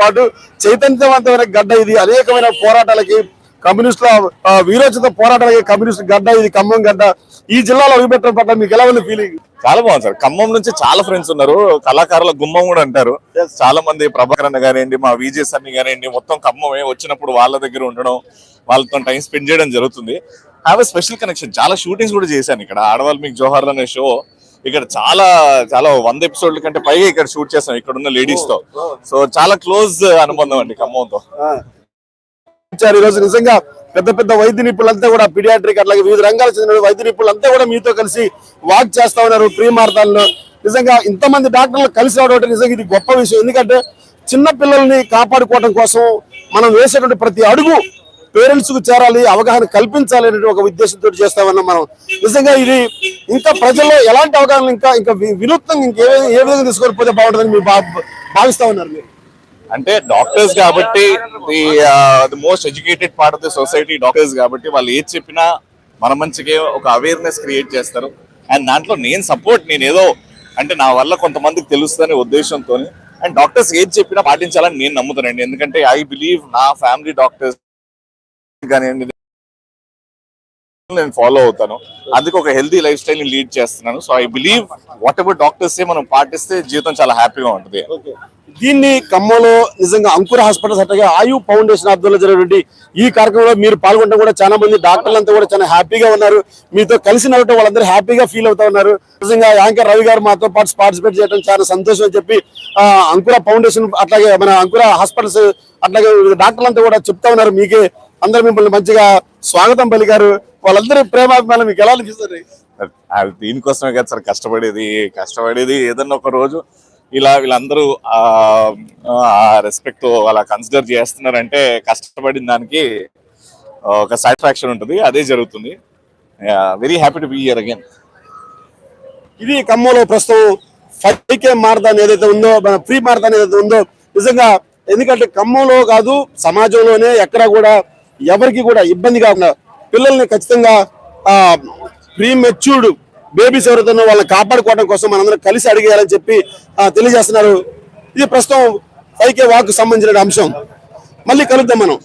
పాటు చైతన్యవంతమైన గడ్డ ఇది. అనేకమైన పోరాటాలకి కమ్యూనిస్టుల వీరోచిత పోరాటాలకి కమ్యూనిస్ట్ గడ్డ ఇది ఖమ్మం గడ్డ. ఈ జిల్లాలో అడుగుపెట్టడం పట్ల మీకు ఎలా ఉంది ఫీలింగ్ చాలా బాగుంది సార్. ఖమ్మం నుంచి చాలా ఫ్రెండ్స్ ఉన్నారు. కళాకారుల గుమ్మం కూడా అంటారు. చాలా మంది ప్రభాకర్ అన్న గానివ్వండి మా విజయ్ అన్ని గానివ్వండి మొత్తం ఖమ్మమే. వచ్చినప్పుడు వాళ్ళ దగ్గర ఉండడం వాళ్ళతో టైం స్పెండ్ చేయడం జరుగుతుంది. హ్యావ్ ఎ స్పెషల్ కనెక్షన్ చాలా షూటింగ్స్ కూడా చేశాను ఇక్కడ. ఆడవాళ్ళు మీకు జోహార్ అనే షో ఇక్కడ చాలా చాలా వంద ఎపిసోడ్ల కంటే పైగా ఇక్కడ షూట్ చేస్తాం. ఇక్కడ ఉన్న లేడీస్తో. సో చాలా క్లోజ్ అనుబంధం అండి ఖమ్మంతో. ఇచ్చారు ఈ రోజు నిజంగా పెద్ద పెద్ద వైద్య నిపుణులంతా కూడా పిడియాట్రిక్ అట్లాగే వివిధ రంగాలకు చెందిన వైద్య నిపుణులంతా కూడా మీతో కలిసి వాక్ చేస్తా ఉన్నారు ప్రీ మారథాన్లో నిజంగా ఇంతమంది డాక్టర్లు కలిసి రావడం నిజంగా ఇది గొప్ప విషయం. ఎందుకంటే చిన్న పిల్లల్ని కాపాడుకోవడం కోసం మనం వేసేటువంటి ప్రతి అడుగు పేరెంట్స్కు చేరాలి అవగాహన కల్పించాలి అనే ఒక ఉద్దేశంతో చేస్తామన్నా మనం. నిజంగా ఇది ఇంకా ప్రజల్లో ఎలాంటి అవగాహన ఇంకా ఇంకా వినూత్నంగా ఇంకే ఏ విధంగా తీసుకొని పోతే బాగుంటుందని మీరు భావిస్తా ఉన్నారు మీరు? అంటే డాక్టర్స్ కాబట్టి the the most educated part of the society doctors కాబట్టి వాళ్ళు ఏది చెప్పినా మన మంచిగా ఒక అవేర్నెస్ క్రియేట్ చేస్తారు. అండ్ దాంట్లో నేను సపోర్ట్ నేను ఏదో అంటే నా వల్ల కొంతమందికి తెలుస్తుందనే ఉద్దేశంతో అండ్ డాక్టర్స్ ఏది చెప్పినా పాటించాలని నేను నమ్ముతానండి. ఎందుకంటే ఐ బిలీవ్ నా ఫ్యామిలీ డాక్టర్స్ కానివ్వండి నేను ఫాలో అవుతాను. అందుకే ఒక హెల్తీ లైఫ్ స్టైల్ని లీడ్ చేస్తున్నాను. So I believe whatever doctors మనం పాటిస్తే జీవితం చాలా హ్యాపీగా ఉంటుంది. దీన్ని ఖమ్మంలో నిజంగా అంకుర హాస్పిటల్స్ అట్లాగే ఆయు ఫౌండేషన్ ఆధ్వర్యంలో జరిగినటువంటి ఈ కార్యక్రమంలో మీరు పాల్గొనడం కూడా చాలా మంది డాక్టర్లు అంతా కూడా చాలా హ్యాపీగా ఉన్నారు. మీతో కలిసి నవ్వటం వాళ్ళందరూ హ్యాపీగా ఫీల్ అవుతా ఉన్నారు. నిజంగా యాంకర్ రవి గారు మాతో పాటు పార్టిసిపేట్ చేయడం చాలా సంతోషం అని చెప్పి అంకుర ఫౌండేషన్ అట్లాగే మన అంకుర హాస్పిటల్స్ అట్లాగే డాక్టర్లు అంతా కూడా చెప్తా ఉన్నారు. మీకే అందరూ మిమ్మల్ని మంచిగా స్వాగతం పలికారు. వాళ్ళందరి ప్రేమాభిమానం మీకు ఎలా అనిపిస్తుంది? దీనికోసమే కదా సార్ కష్టపడేది. కష్టపడేది ఏదన్నా ఒక రోజు ఇలా వీళ్ళందరూ ఆ రెస్పెక్ట్ అలా కన్సిడర్ చేస్తున్నారంటే కష్టపడిన దానికి ఒక సాటిస్ఫాక్షన్ ఉంటుంది. అదే జరుగుతుంది. Very happy to be here again ఇది ఖమ్మంలో ప్రస్తుతం ఫైవ్ కే మారథాన్ ఏదైతే ఉందో మన ప్రీ మారథాన్ ఏదైతే ఉందో నిజంగా ఎందుకంటే ఖమ్మంలో కాదు సమాజంలోనే ఎక్కడ కూడా ఎవరికి కూడా ఇబ్బంది కాకుండా పిల్లల్ని ఖచ్చితంగా ప్రీ మెచ్యూర్డ్ బేబీస్ ఎవరైతే వాళ్ళని కాపాడుకోవడం కోసం మనందరం కలిసి అడిగేయాలని చెప్పి తెలియజేస్తున్నారు. ఇది ప్రస్తుతం పైకే వాక్ సంబంధించిన అంశం. మళ్ళీ కలుద్దాం మనం.